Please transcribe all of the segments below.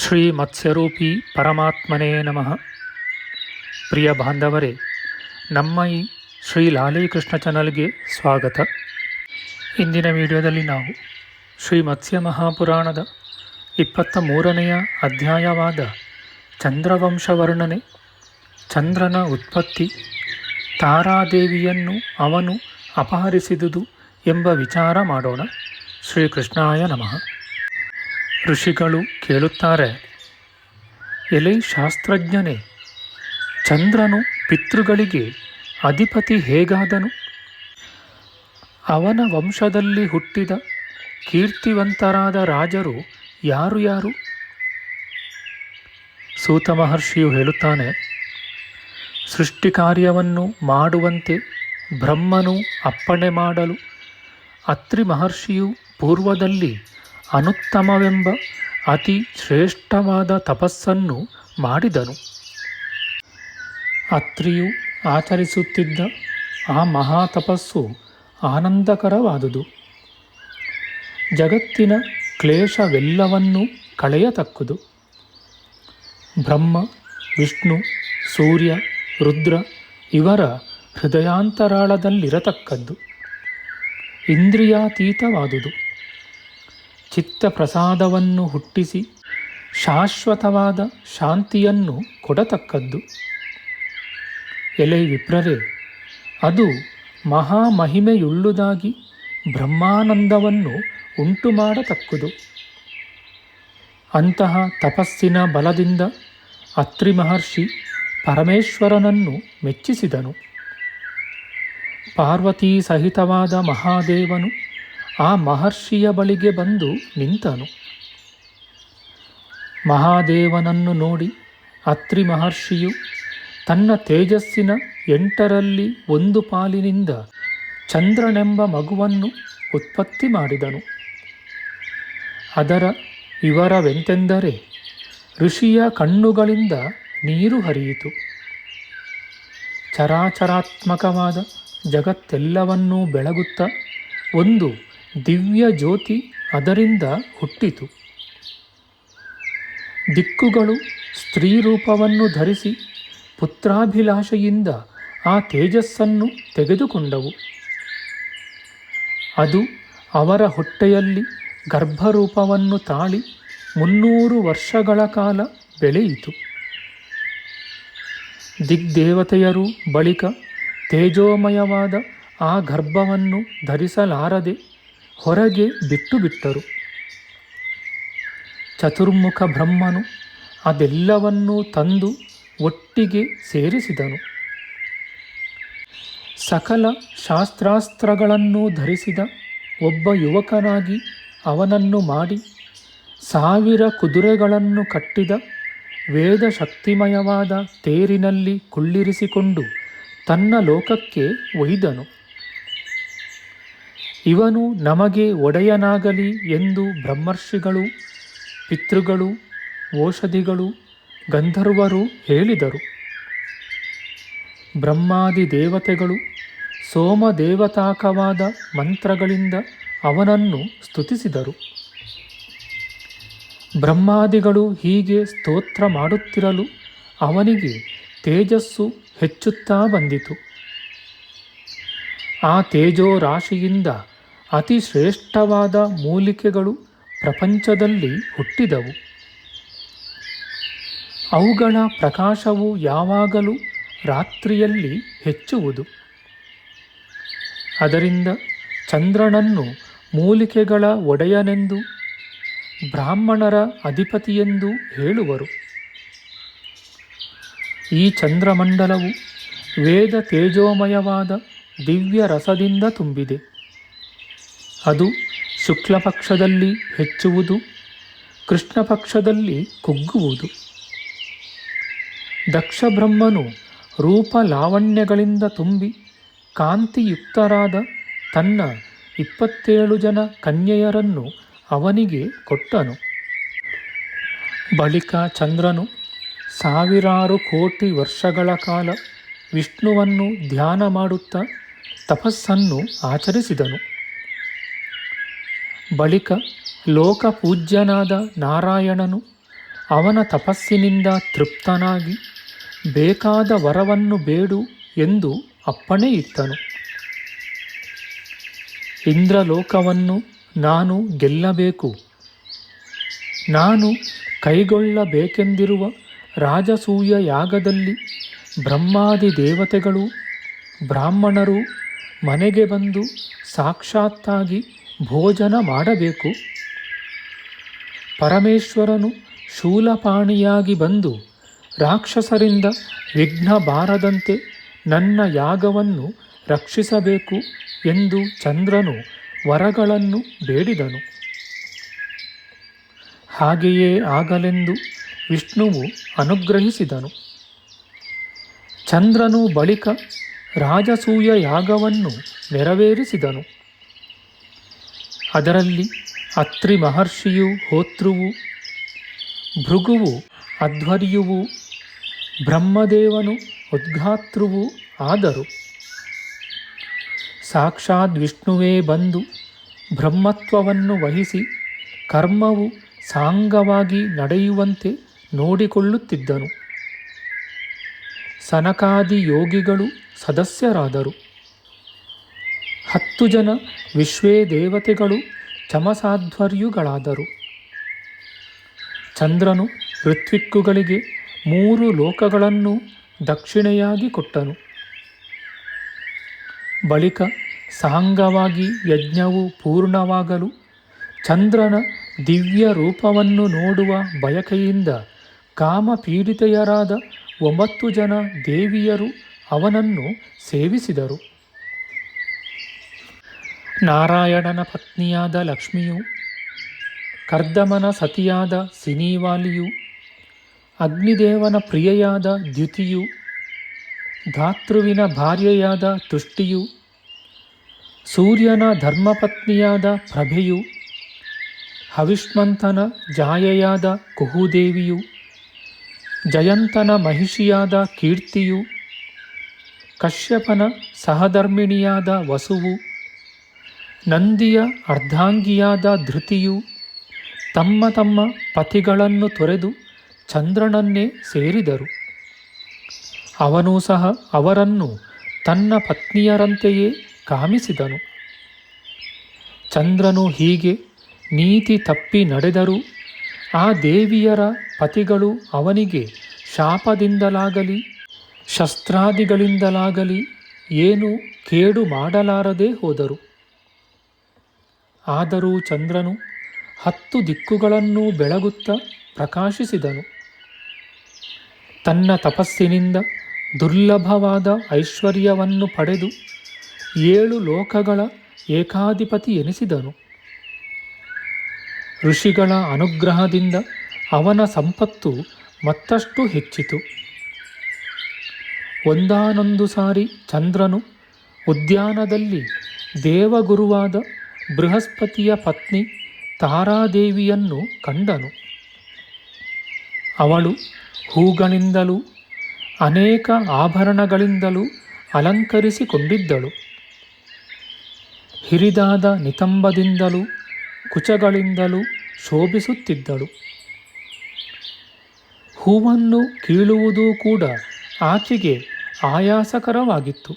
ಶ್ರೀ ಮತ್ಸ್ಯರೂಪಿ ಪರಮಾತ್ಮನೇ ನಮಃ. ಪ್ರಿಯ ಬಾಂಧವರೇ, ನಮ್ಮ ಈ ಶ್ರೀ ಲಾಲೀಕೃಷ್ಣ ಚಾನಲ್ಗೆ ಸ್ವಾಗತ. ಇಂದಿನ ವಿಡಿಯೋದಲ್ಲಿ ನಾವು ಶ್ರೀ ಮತ್ಸ್ಯ ಮಹಾಪುರಾಣದ ಇಪ್ಪತ್ತ ಮೂರನೆಯ ಅಧ್ಯಾಯವಾದ ಚಂದ್ರವಂಶ ವರ್ಣನೆ ಚಂದ್ರನ ಉತ್ಪತ್ತಿ, ತಾರಾದೇವಿಯನ್ನು ಅವನು ಅಪಹರಿಸಿದುದು ಎಂಬ ವಿಚಾರ ಮಾಡೋಣ. ಶ್ರೀಕೃಷ್ಣಾಯ ನಮಃ. ಋಷಿಗಳು ಕೇಳುತ್ತಾರೆ, ಎಲೆ ಶಾಸ್ತ್ರಜ್ಞನೇ, ಚಂದ್ರನು ಪಿತೃಗಳಿಗೆ ಅಧಿಪತಿ ಹೇಗಾದನು? ಅವನ ವಂಶದಲ್ಲಿ ಹುಟ್ಟಿದ ಕೀರ್ತಿವಂತರಾದ ರಾಜರು ಯಾರು ಯಾರು? ಸೂತ ಮಹರ್ಷಿಯು ಹೇಳುತ್ತಾನೆ ಸೃಷ್ಟಿ ಕಾರ್ಯವನ್ನು ಮಾಡುವಂತೆ ಬ್ರಹ್ಮನು ಅಪ್ಪಣೆ ಮಾಡಲು, ಅತ್ರಿ ಮಹರ್ಷಿಯು ಪೂರ್ವದಲ್ಲಿ ಅನುತ್ತಮವೆಂಬ ಅತಿ ಶ್ರೇಷ್ಠವಾದ ತಪಸ್ಸನ್ನು ಮಾಡಿದನು. ಅತ್ರಿಯು ಆಚರಿಸುತ್ತಿದ್ದ ಆ ಮಹಾ ತಪಸ್ಸು ಆನಂದಕರವಾದುದು. ಜಗತ್ತಿನ ಕ್ಲೇಶವೆಲ್ಲವನ್ನೂ ಕಳೆಯತಕ್ಕುದು. ಬ್ರಹ್ಮ, ವಿಷ್ಣು, ಸೂರ್ಯ, ರುದ್ರ ಇವರ ಹೃದಯಾಂತರಾಳದಲ್ಲಿರತಕ್ಕದ್ದು. ಇಂದ್ರಿಯಾತೀತವಾದುದು. ಚಿತ್ತಪ್ರಸಾದವನ್ನು ಹುಟ್ಟಿಸಿ ಶಾಶ್ವತವಾದ ಶಾಂತಿಯನ್ನು ಕೊಡತಕ್ಕದ್ದು. ಎಲೆ ವಿಪ್ರರೇ, ಅದು ಮಹಾಮಹಿಮೆಯುಳ್ಳುದಾಗಿ ಬ್ರಹ್ಮಾನಂದವನ್ನು ಉಂಟು ಮಾಡತಕ್ಕುದು ಅಂತಹ ತಪಸ್ಸಿನ ಬಲದಿಂದ ಅತ್ರಿ ಮಹರ್ಷಿ ಪರಮೇಶ್ವರನನ್ನು ಮೆಚ್ಚಿಸಿದನು. ಪಾರ್ವತೀ ಸಹಿತವಾದ ಮಹಾದೇವನು ಆ ಮಹರ್ಷಿಯ ಬಳಿಗೆ ಬಂದು ನಿಂತನು. ಮಹಾದೇವನನ್ನು ನೋಡಿ ಅತ್ರಿ ಮಹರ್ಷಿಯು ತನ್ನ ತೇಜಸ್ಸಿನ ಎಂಟರಲ್ಲಿ ಒಂದು ಪಾಲಿನಿಂದ ಚಂದ್ರನೆಂಬ ಮಗುವನ್ನು ಉತ್ಪತ್ತಿ ಮಾಡಿದನು. ಅದರ ವಿವರವೆಂತೆಂದರೆ ಋಷಿಯ ಕಣ್ಣುಗಳಿಂದ ನೀರು ಹರಿಯಿತು. ಚರಾಚರಾತ್ಮಕವಾದ ಜಗತ್ತೆಲ್ಲವನ್ನೂ ಬೆಳಗುತ್ತಾ ಒಂದು ದಿವ್ಯ ಜ್ಯೋತಿ ಅದರಿಂದ ಹುಟ್ಟಿತು. ದಿಕ್ಕುಗಳು ಸ್ತ್ರೀ ರೂಪವನ್ನು ಧರಿಸಿ ಪುತ್ರಾಭಿಲಾಷೆಯಿಂದ ಆ ತೇಜಸ್ಸನ್ನು ತೆಗೆದುಕೊಂಡವು. ಅದು ಅವರ ಹೊಟ್ಟೆಯಲ್ಲಿ ಗರ್ಭರೂಪವನ್ನು ತಾಳಿ ಮುನ್ನೂರು ವರ್ಷಗಳ ಕಾಲ ಬೆಳೆಯಿತು. ದಿಗ್ದೇವತೆಯರು ಬಳಿಕ ತೇಜೋಮಯವಾದ ಆ ಗರ್ಭವನ್ನು ಧರಿಸಲಾರದೆ ಹೊರಗೆ ಬಿಟ್ಟು ಬಿಟ್ಟರು. ಚತುರ್ಮುಖ ಬ್ರಹ್ಮನು ಅದೆಲ್ಲವನ್ನೂ ತಂದು ಒಟ್ಟಿಗೆ ಸೇರಿಸಿದನು. ಸಕಲ ಶಾಸ್ತ್ರಾಸ್ತ್ರಗಳನ್ನು ಧರಿಸಿದ ಒಬ್ಬ ಯುವಕನಾಗಿ ಅವನನ್ನು ಮಾಡಿ ಸಾವಿರ ಕುದುರೆಗಳನ್ನು ಕಟ್ಟಿದ ವೇದ ಶಕ್ತಿಮಯವಾದ ತೇರಿನಲ್ಲಿ ಕುಳ್ಳಿರಿಸಿಕೊಂಡು ತನ್ನ ಲೋಕಕ್ಕೆ ಒಯ್ದನು. ಇವನು ನಮಗೆ ಒಡೆಯನಾಗಲಿ ಎಂದು ಬ್ರಹ್ಮರ್ಷಿಗಳು, ಪಿತೃಗಳು ಓಷಧಿಗಳು ಗಂಧರ್ವರು ಹೇಳಿದರು. ಬ್ರಹ್ಮಾದಿ ದೇವತೆಗಳು, ಸೋಮದೇವತಾಕವಾದ ಮಂತ್ರಗಳಿಂದ ಅವನನ್ನು ಸ್ತುತಿಸಿದರು. ಬ್ರಹ್ಮಾದಿಗಳು ಹೀಗೆ ಸ್ತೋತ್ರ ಮಾಡುತ್ತಿರಲು ಅವನಿಗೆ ತೇಜಸ್ಸು ಹೆಚ್ಚುತ್ತಾ ಬಂದಿತು. ಆ ತೇಜೋ ರಾಶಿಯಿಂದ ಅತಿ ಶ್ರೇಷ್ಠವಾದ ಮೂಲಿಕೆಗಳು ಪ್ರಪಂಚದಲ್ಲಿ ಹುಟ್ಟಿದವು. ಅವುಗಳ ಪ್ರಕಾಶವು ಯಾವಾಗಲೂ ರಾತ್ರಿಯಲ್ಲಿ ಹೆಚ್ಚುವುದು. ಅದರಿಂದ ಚಂದ್ರನನ್ನು ಮೂಲಿಕೆಗಳ ಒಡೆಯನೆಂದು, ಬ್ರಾಹ್ಮಣರ ಅಧಿಪತಿಯೆಂದು ಹೇಳುವರು. ಈ ಚಂದ್ರಮಂಡಲವು ವೇದ ತೇಜೋಮಯವಾದ ದಿವ್ಯ ರಸದಿಂದ ತುಂಬಿದೆ. ಅದು ಶುಕ್ಲಪಕ್ಷದಲ್ಲಿ ಹೆಚ್ಚುವುದು, ಕೃಷ್ಣಪಕ್ಷದಲ್ಲಿ ಕುಗ್ಗುವುದು. ದಕ್ಷಬ್ರಹ್ಮನು ರೂಪ ಲಾವಣ್ಯಗಳಿಂದ ತುಂಬಿ ಕಾಂತಿಯುಕ್ತರಾದ ತನ್ನ ಇಪ್ಪತ್ತೇಳು ಜನ ಕನ್ಯೆಯರನ್ನು ಅವನಿಗೆ ಕೊಟ್ಟನು. ಬಳಿಕ ಚಂದ್ರನು ಸಾವಿರಾರು ಕೋಟಿ ವರ್ಷಗಳ ಕಾಲ ವಿಷ್ಣುವನ್ನು ಧ್ಯಾನ ಮಾಡುತ್ತಾ ತಪಸ್ಸನ್ನು ಆಚರಿಸಿದನು. ಬಳಿಕ ಲೋಕಪೂಜ್ಯನಾದ ನಾರಾಯಣನು ಅವನ ತಪಸ್ಸಿನಿಂದ ತೃಪ್ತನಾಗಿ ಬೇಕಾದ ವರವನ್ನು ಬೇಡು ಎಂದು ಅಪ್ಪಣೆ ಇತ್ತನು ಇಂದ್ರಲೋಕವನ್ನು ನಾನು ಗೆಲ್ಲಬೇಕು. ನಾನು ಕೈಗೊಳ್ಳಬೇಕೆಂದಿರುವ ರಾಜಸೂಯ ಯಾಗದಲ್ಲಿ ಬ್ರಹ್ಮಾದಿ ದೇವತೆಗಳು ಬ್ರಾಹ್ಮಣರು ಮನೆಗೆ ಬಂದು ಸಾಕ್ಷಾತ್ತಾಗಿ ಭೋಜನ ಮಾಡಬೇಕು. ಪರಮೇಶ್ವರನು ಶೂಲಪಾಣಿಯಾಗಿ ಬಂದು ರಾಕ್ಷಸರಿಂದ ವಿಘ್ನ ಬಾರದಂತೆ ನನ್ನ ಯಾಗವನ್ನು ರಕ್ಷಿಸಬೇಕು ಎಂದು ಚಂದ್ರನು ವರಗಳನ್ನು ಬೇಡಿದನು. ಹಾಗೆಯೇ ಆಗಲೆಂದು ವಿಷ್ಣುವು ಅನುಗ್ರಹಿಸಿದನು. ಚಂದ್ರನು ಬಳಿಕ ರಾಜಸೂಯ ಯಾಗವನ್ನು ನೆರವೇರಿಸಿದನು. ಅದರಲ್ಲಿ ಅತ್ರಿ ಮಹರ್ಷಿಯು ಹೋತೃವು, ಭೃಗುವು ಅಧ್ವರ್ಯುವು, ಬ್ರಹ್ಮದೇವನು ಉದ್ಘಾತೃವು ಆದರು. ಸಾಕ್ಷಾತ್ ವಿಷ್ಣುವೇ ಬಂದು ಬ್ರಹ್ಮತ್ವವನ್ನು ವಹಿಸಿ ಕರ್ಮವು ಸಾಂಗವಾಗಿ ನಡೆಯುವಂತೆ ನೋಡಿಕೊಳ್ಳುತ್ತಿದ್ದನು. ಸನಕಾದಿ ಯೋಗಿಗಳು ಸದಸ್ಯರಾದರು. ಹತ್ತು ಜನ ವಿಶ್ವೇ ದೇವತೆಗಳು ಚಮಸಾಧ್ವರ್ಯುಗಳಾದರು. ಚಂದ್ರನು ಋತ್ವಿಕ್ಕುಗಳಿಗೆ ಮೂರು ಲೋಕಗಳನ್ನು ದಕ್ಷಿಣೆಯಾಗಿ ಕೊಟ್ಟನು. ಬಳಿಕ ಸಾಂಗವಾಗಿ ಯಜ್ಞವು ಪೂರ್ಣವಾಗಲು ಚಂದ್ರನ ದಿವ್ಯ ರೂಪವನ್ನು ನೋಡುವ ಬಯಕೆಯಿಂದ ಕಾಮಪೀಡಿತೆಯರಾದ ಒಂಬತ್ತು ಜನ ದೇವಿಯರು ಅವನನ್ನು ಸೇವಿಸಿದರು. ನಾರಾಯಣನ ಪತ್ನಿಯಾದ ಲಕ್ಷ್ಮಿಯು, ಕರ್ದಮನ ಸತಿಯಾದ ಸಿನಿವಾಲಿಯು, ಅಗ್ನಿದೇವನ ಪ್ರಿಯೆಯಾದ ದ್ಯುತಿಯು, ಧಾತೃವಿನ ಭಾರ್ಯೆಯಾದ ತುಷ್ಟಿಯು, ಸೂರ್ಯನ ಧರ್ಮಪತ್ನಿಯಾದ ಪ್ರಭೆಯು, ಹವಿಷ್ಮಂತನ ಜಾಯೆಯಾದ ಕುಹುದೇವಿಯು, ಜಯಂತನ ಮಹಿಷಿಯಾದ ಕೀರ್ತಿಯು, ಕಶ್ಯಪನ ಸಹಧರ್ಮಿಣಿಯಾದ ವಸುವು ನಂದಿಯ ಅರ್ಧಾಂಗಿಯಾದ ಧೃತಿಯು ತಮ್ಮ ತಮ್ಮ ಪತಿಗಳನ್ನು ತೊರೆದು ಚಂದ್ರನನ್ನೇ ಸೇರಿದರು. ಅವನೂ ಸಹ ಅವರನ್ನು ತನ್ನ ಪತ್ನಿಯರಂತೆಯೇ ಕಾಮಿಸಿದನು. ಚಂದ್ರನು ಹೀಗೆ ನೀತಿ ತಪ್ಪಿ ನಡೆದರೂ ಆ ದೇವಿಯರ ಪತಿಗಳು ಅವನಿಗೆ ಶಾಪದಿಂದಲಾಗಲಿ, ಶಸ್ತ್ರಾದಿಗಳಿಂದಲಾಗಲಿ ಏನೂ ಕೇಡು ಮಾಡಲಾರದೆ ಹೋದರು. ಆದರೂ ಚಂದ್ರನು ಹತ್ತು ದಿಕ್ಕುಗಳನ್ನು ಬೆಳಗುತ್ತಾ ಪ್ರಕಾಶಿಸಿದನು. ತನ್ನ ತಪಸ್ಸಿನಿಂದ ದುರ್ಲಭವಾದ ಐಶ್ವರ್ಯವನ್ನು ಪಡೆದು ಏಳು ಲೋಕಗಳ ಏಕಾಧಿಪತಿ ಎನಿಸಿದನು. ಋಷಿಗಳ ಅನುಗ್ರಹದಿಂದ ಅವನ ಸಂಪತ್ತು ಮತ್ತಷ್ಟು ಹೆಚ್ಚಿತು. ಒಂದಾನೊಂದು ಸಾರಿ ಚಂದ್ರನು ಉದ್ಯಾನದಲ್ಲಿ ದೇವಗುರುವಾದ ಬೃಹಸ್ಪತಿಯ ಪತ್ನಿ ತಾರಾದೇವಿಯನ್ನು ಕಂಡನು. ಅವಳು ಹೂಗಳಿಂದಲೂ, ಅನೇಕ ಆಭರಣಗಳಿಂದಲೂ ಅಲಂಕರಿಸಿಕೊಂಡಿದ್ದಳು. ಹಿರಿದಾದ ನಿತಂಬದಿಂದಲೂ, ಕುಚಗಳಿಂದಲೂ ಶೋಭಿಸುತ್ತಿದ್ದಳು. ಹೂವನ್ನು ಕೀಳುವುದೂ ಕೂಡ ಆಕೆಗೆ ಆಯಾಸಕರವಾಗಿತ್ತು.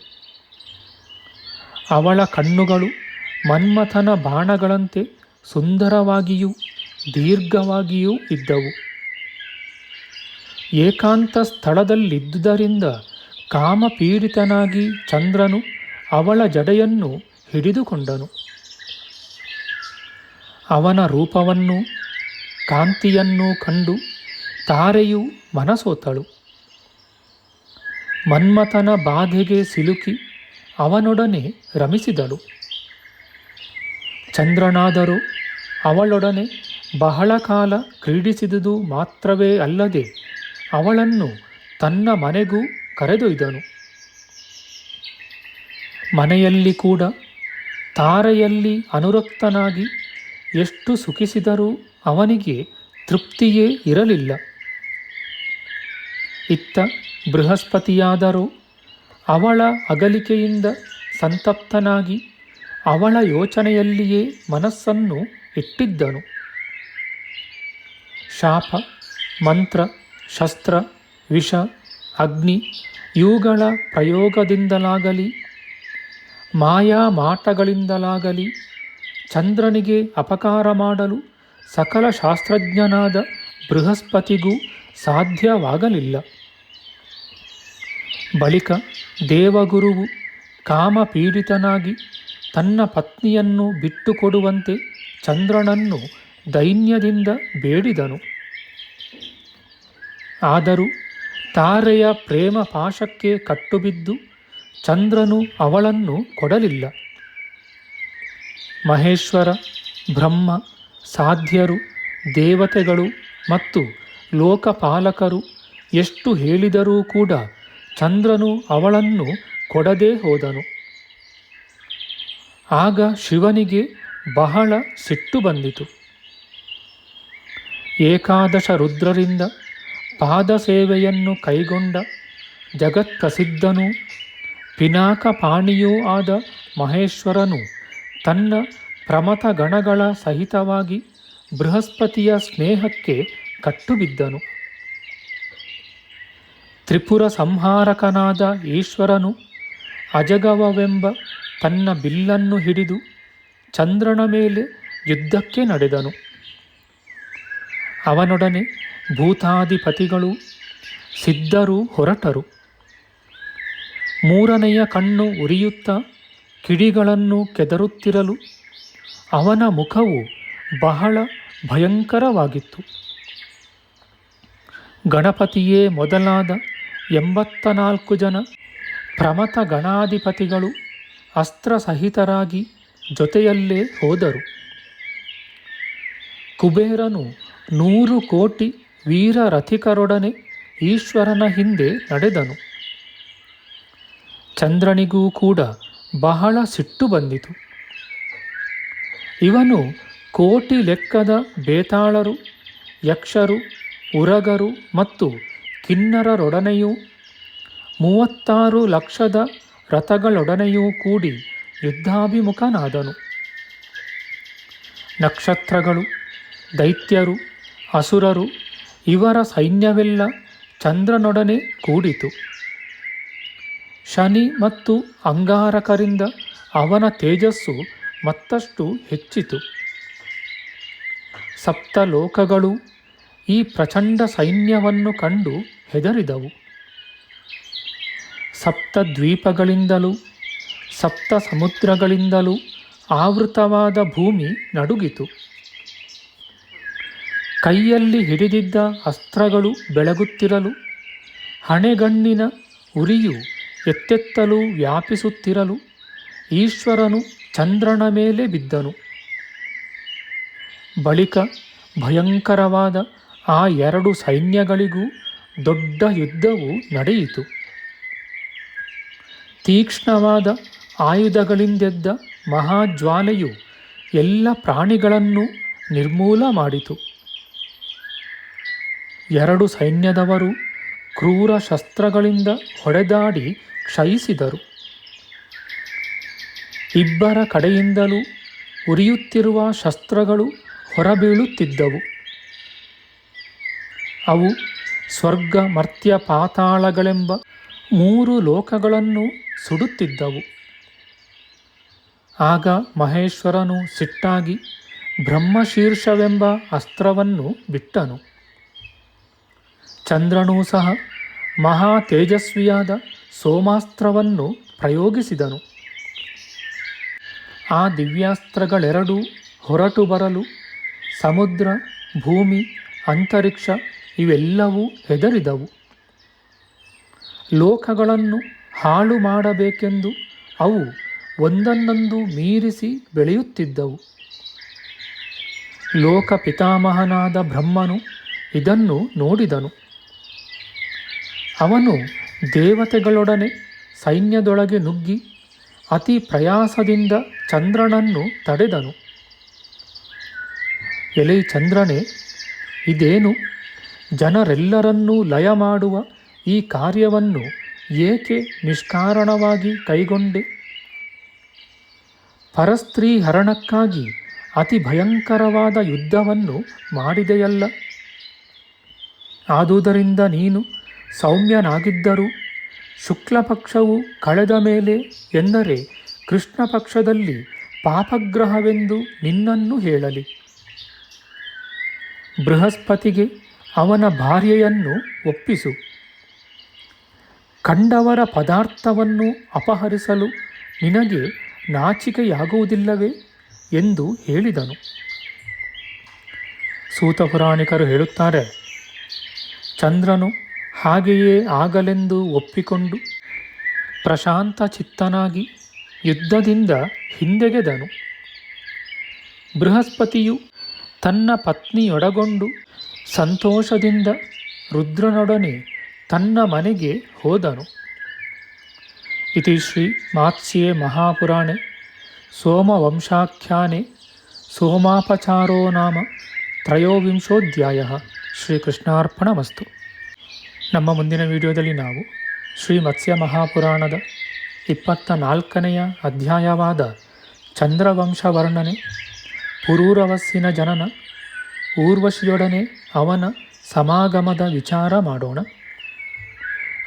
ಅವಳ ಕಣ್ಣುಗಳು ಮನ್ಮಥನ ಬಾಣಗಳಂತೆ ಸುಂದರವಾಗಿಯೂ ದೀರ್ಘವಾಗಿಯೂ ಇದ್ದವು. ಏಕಾಂತ ಸ್ಥಳದಲ್ಲಿದ್ದುದರಿಂದ ಕಾಮಪೀಡಿತನಾಗಿ ಚಂದ್ರನು ಅವಳ ಜಡೆಯನ್ನು ಹಿಡಿದುಕೊಂಡನು. ಅವನ ರೂಪವನ್ನು ಕಾಂತಿಯನ್ನು ಕಂಡು ತಾರೆಯು ಮನಸೋತಳು. ಮನ್ಮಥನ ಬಾಧೆಗೆ ಸಿಲುಕಿ ಅವನೊಡನೆ ರಮಿಸಿದಳು. ಚಂದ್ರನಾದರೂ ಅವಳೊಡನೆ ಬಹಳ ಕಾಲ ಕ್ರೀಡಿಸಿದುದು ಮಾತ್ರವೇ ಅಲ್ಲದೆ ಅವಳನ್ನು ತನ್ನ ಮನೆಗೂ ಕರೆದೊಯ್ದನು. ಮನೆಯಲ್ಲಿ ಕೂಡ ತಾರೆಯಲ್ಲಿ ಅನುರಕ್ತನಾಗಿ ಎಷ್ಟು ಸುಖಿಸಿದರೂ ಅವನಿಗೆ ತೃಪ್ತಿಯೇ ಇರಲಿಲ್ಲ. ಇತ್ತ ಬೃಹಸ್ಪತಿಯಾದರೂ ಅವಳ ಅಗಲಿಕೆಯಿಂದ ಸಂತಪ್ತನಾಗಿ ಅವಳ ಯೋಚನೆಯಲ್ಲಿಯೇ ಮನಸ್ಸನ್ನು ಇಟ್ಟಿದ್ದನು. ಶಾಪ, ಮಂತ್ರ, ಶಸ್ತ್ರ, ವಿಷ, ಅಗ್ನಿ ಇವುಗಳ ಪ್ರಯೋಗದಿಂದಲಾಗಲಿ, ಮಾಯಾ ಮಾಟಗಳಿಂದಲಾಗಲಿ ಚಂದ್ರನಿಗೆ ಅಪಕಾರ ಮಾಡಲು ಸಕಲ ಶಾಸ್ತ್ರಜ್ಞನಾದ ಬೃಹಸ್ಪತಿಗೂ ಸಾಧ್ಯವಾಗಲಿಲ್ಲ. ಬಳಿಕ ದೇವಗುರುವು ಕಾಮಪೀಡಿತನಾಗಿ ತನ್ನ ಪತ್ನಿಯನ್ನು ಬಿಟ್ಟುಕೊಡುವಂತೆ ಚಂದ್ರನನ್ನು ದೈನ್ಯದಿಂದ ಬೇಡಿದನು. ಆದರೂ ತಾರೆಯ ಪ್ರೇಮ ಪಾಶಕ್ಕೆ ಕಟ್ಟುಬಿದ್ದು ಚಂದ್ರನು ಅವಳನ್ನು ಕೊಡಲಿಲ್ಲ. ಮಹೇಶ್ವರ, ಬ್ರಹ್ಮ, ಸಾಧ್ಯರು, ದೇವತೆಗಳು ಮತ್ತು ಲೋಕಪಾಲಕರು ಎಷ್ಟು ಹೇಳಿದರೂ ಕೂಡ ಚಂದ್ರನು ಅವಳನ್ನು ಕೊಡದೇ ಹೋದನು. ಆಗ ಶಿವನಿಗೆ ಬಹಳ ಸಿಟ್ಟು ಬಂದಿತು. ಏಕಾದಶ ರುದ್ರರಿಂದ ಪಾದ ಸೇವೆಯನ್ನು ಕೈಗೊಂಡ ಜಗತ್ಪ್ರಸಿದ್ಧನೂ ಪಿನಾಕಪಾಣಿಯೂ ಆದ ಮಹೇಶ್ವರನು ತನ್ನ ಪ್ರಮಥ ಗಣಗಳ ಸಹಿತವಾಗಿ ಬೃಹಸ್ಪತಿಯ ಸ್ನೇಹಕ್ಕೆ ಕಟ್ಟುಬಿದ್ದನು. ತ್ರಿಪುರ ಸಂಹಾರಕನಾದ ಈಶ್ವರನು ಅಜಗವವೆಂಬ ತನ್ನ ಬಿಲ್ಲನ್ನು ಹಿಡಿದು ಚಂದ್ರನ ಮೇಲೆ ಯುದ್ಧಕ್ಕೆ ನಡೆದನು. ಅವನೊಡನೆ ಭೂತಾಧಿಪತಿಗಳು ಸಿದ್ಧರು ಹೊರಟರು. ಮೂರನೆಯ ಕಣ್ಣು ಉರಿಯುತ್ತಾ ಕಿಡಿಗಳನ್ನು ಕೆದರುತ್ತಿರಲು ಅವನ ಮುಖವು ಬಹಳ ಭಯಂಕರವಾಗಿತ್ತು. ಗಣಪತಿಯೇ ಮೊದಲಾದ ಎಂಬತ್ತ ನಾಲ್ಕು ಜನ ಪ್ರಮತ ಗಣಾಧಿಪತಿಗಳು ಅಸ್ತ್ರಸಹಿತರಾಗಿ ಜೊತೆಯಲ್ಲೇ ಹೋದರು. ಕುಬೇರನು ನೂರು ಕೋಟಿ ವೀರರಥಿಕರೊಡನೆ ಈಶ್ವರನ ಹಿಂದೆ ನಡೆದನು. ಚಂದ್ರನಿಗೂ ಕೂಡ ಬಹಳ ಸಿಟ್ಟು ಬಂದಿತು. ಇವನು ಕೋಟಿ ಲೆಕ್ಕದ ಬೇತಾಳರು, ಯಕ್ಷರು, ಉರಗರು ಮತ್ತು ಕಿನ್ನರರೊಡನೆಯೂ ಮೂವತ್ತಾರು ಲಕ್ಷದ ರಥಗಳೊಡನೆಯೂ ಕೂಡಿ ಯುದ್ಧಾಭಿಮುಖನಾದನು. ನಕ್ಷತ್ರಗಳು, ದೈತ್ಯರು, ಅಸುರರು, ಇವರ ಸೈನ್ಯವೆಲ್ಲ ಚಂದ್ರನೊಡನೆ ಕೂಡಿತು. ಶನಿ ಮತ್ತು ಅಂಗಾರಕರಿಂದ ಅವನ ತೇಜಸ್ಸು ಮತ್ತಷ್ಟು ಹೆಚ್ಚಿತು. ಸಪ್ತಲೋಕಗಳು ಈ ಪ್ರಚಂಡ ಸೈನ್ಯವನ್ನು ಕಂಡು ಹೆದರಿದವು. ಸಪ್ತ ದ್ವೀಪಗಳಿಂದಲೂ ಸಪ್ತ ಸಮುದ್ರಗಳಿಂದಲೂ ಆವೃತವಾದ ಭೂಮಿ ನಡುಗಿತು. ಕೈಯಲ್ಲಿ ಹಿಡಿದಿದ್ದ ಅಸ್ತ್ರಗಳು ಬೆಳಗುತ್ತಿರಲು, ಹಣೆಗಣ್ಣಿನ ಉರಿಯು ಎತ್ತೆತ್ತಲು ವ್ಯಾಪಿಸುತ್ತಿರಲು ಈಶ್ವರನು ಚಂದ್ರನ ಮೇಲೆ ಬಿದ್ದನು. ಬಳಿಕ ಭಯಂಕರವಾದ ಆ ಎರಡು ಸೈನ್ಯಗಳಿಗೂ ದೊಡ್ಡ ಯುದ್ಧವು ನಡೆಯಿತು. ತೀಕ್ಷ್ಣವಾದ ಆಯುಧಗಳಿಂದೆದ್ದ ಮಹಾಜ್ವಾಲೆಯು ಎಲ್ಲ ಪ್ರಾಣಿಗಳನ್ನು ನಿರ್ಮೂಲ ಮಾಡಿತು. ಎರಡು ಸೈನ್ಯದವರು ಕ್ರೂರ ಶಸ್ತ್ರಗಳಿಂದ ಹೊಡೆದಾಡಿ ಕ್ಷಯಿಸಿದರು. ಇಬ್ಬರ ಕಡೆಯಿಂದಲೂ ಉರಿಯುತ್ತಿರುವ ಶಸ್ತ್ರಗಳು ಹೊರಬೀಳುತ್ತಿದ್ದವು. ಅವು ಸ್ವರ್ಗ ಮರ್ತ್ಯ ಪಾತಾಳಗಳೆಂಬ ಮೂರು ಲೋಕಗಳನ್ನು ಸುಡುತ್ತಿದ್ದವು. ಆಗ ಮಹೇಶ್ವರನು ಸಿಟ್ಟಾಗಿ ಬ್ರಹ್ಮಶೀರ್ಷವೆಂಬ ಅಸ್ತ್ರವನ್ನು ಬಿಟ್ಟನು. ಚಂದ್ರನೂ ಸಹ ಮಹಾ ತೇಜಸ್ವಿಯಾದ ಸೋಮಾಸ್ತ್ರವನ್ನು ಪ್ರಯೋಗಿಸಿದನು. ಆ ದಿವ್ಯಾಸ್ತ್ರಗಳೆರಡೂ ಹೊರಟು ಬರಲು ಸಮುದ್ರ, ಭೂಮಿ, ಅಂತರಿಕ್ಷ ಇವೆಲ್ಲವೂ ಹೆದರಿದವು. ಲೋಕಗಳನ್ನು ಹಾಳು ಮಾಡಬೇಕೆಂದು ಅವು ಒಂದನ್ನೊಂದು ಮೀರಿಸಿ ಬೆಳೆಯುತ್ತಿದ್ದವು. ಲೋಕ ಪಿತಾಮಹನಾದ ಬ್ರಹ್ಮನು ಇದನ್ನು ನೋಡಿದನು. ಅವನು ದೇವತೆಗಳೊಡನೆ ಸೈನ್ಯದೊಳಗೆ ನುಗ್ಗಿ ಅತಿ ಪ್ರಯಾಸದಿಂದ ಚಂದ್ರನನ್ನು ತಡೆದನು. ಎಲೆ ಚಂದ್ರನೇ, ಇದೇನು ಜನರೆಲ್ಲರನ್ನೂ ಲಯ ಮಾಡುವ ಈ ಕಾರ್ಯವನ್ನು ಏಕೆ ನಿಷ್ಕಾರಣವಾಗಿ ಕೈಗೊಂಡೆ? ಪರಸ್ತ್ರೀ ಹರಣಕ್ಕಾಗಿ ಅತಿ ಭಯಂಕರವಾದ ಯುದ್ಧವನ್ನು ಮಾಡಿದೆಯಲ್ಲ? ಆದುದರಿಂದ ನೀನು ಸೌಮ್ಯನಾಗಿದ್ದರೂ ಶುಕ್ಲಪಕ್ಷವು ಕಳೆದ ಮೇಲೆ ಎಂದರೆ ಕೃಷ್ಣ ಪಕ್ಷದಲ್ಲಿ ಪಾಪಗ್ರಹವೆಂದು ನಿನ್ನನ್ನು ಹೇಳಲಿ. ಬೃಹಸ್ಪತಿಗೆ ಅವನ ಭಾರ್ಯೆಯನ್ನು ಒಪ್ಪಿಸು. ಕಂಡವರ ಪದಾರ್ಥವನ್ನು ಅಪಹರಿಸಲು ನಿನಗೆ ನಾಚಿಕೆಯಾಗುವುದಿಲ್ಲವೇ ಎಂದು ಹೇಳಿದನು. ಸೂತ ಪುರಾಣಿಕರು ಹೇಳುತ್ತಾರೆ, ಚಂದ್ರನು ಹಾಗೆಯೇ ಆಗಲೆಂದು ಒಪ್ಪಿಕೊಂಡು ಪ್ರಶಾಂತ ಚಿತ್ತನಾಗಿ ಯುದ್ಧದಿಂದ ಹಿಂದೆಗೆದನು. ಬೃಹಸ್ಪತಿಯು ತನ್ನ ಪತ್ನಿಯೊಡಗೊಂಡು ಸಂತೋಷದಿಂದ ರುದ್ರನೊಡನೆ ತನ್ನ ಮನೆಗೆ ಹೋದನು. ಇತಿ ಶ್ರೀ ಮಾತ್ಸ್ಯೆ ಮಹಾಪುರಾಣೆ, ಸೋಮವಂಶಾಖ್ಯಾನೆ, ಸೋಮಾಪಚಾರೋ ನಾಮ, ತ್ರಯೋವಿಂಶೋಧ್ಯಾಯ ಶ್ರೀಕೃಷ್ಣಾರ್ಪಣಮಸ್ತು. ನಮ್ಮ ಮುಂದಿನ ವಿಡಿಯೋದಲ್ಲಿ ನಾವು ಶ್ರೀ ಮತ್ಸ್ಯ ಮಹಾಪುರಾಣದ ಇಪ್ಪತ್ತ ನಾಲ್ಕನೆಯ ಅಧ್ಯಾಯವಾದ ಚಂದ್ರವಂಶ ವರ್ಣನೆ ಪುರೂರವಸ್ಸಿನ ಜನನ, ಊರ್ವಶಿಯೊಡನೆ ಅವನ ಸಮಾಗಮದ ವಿಚಾರ ಮಾಡೋಣ.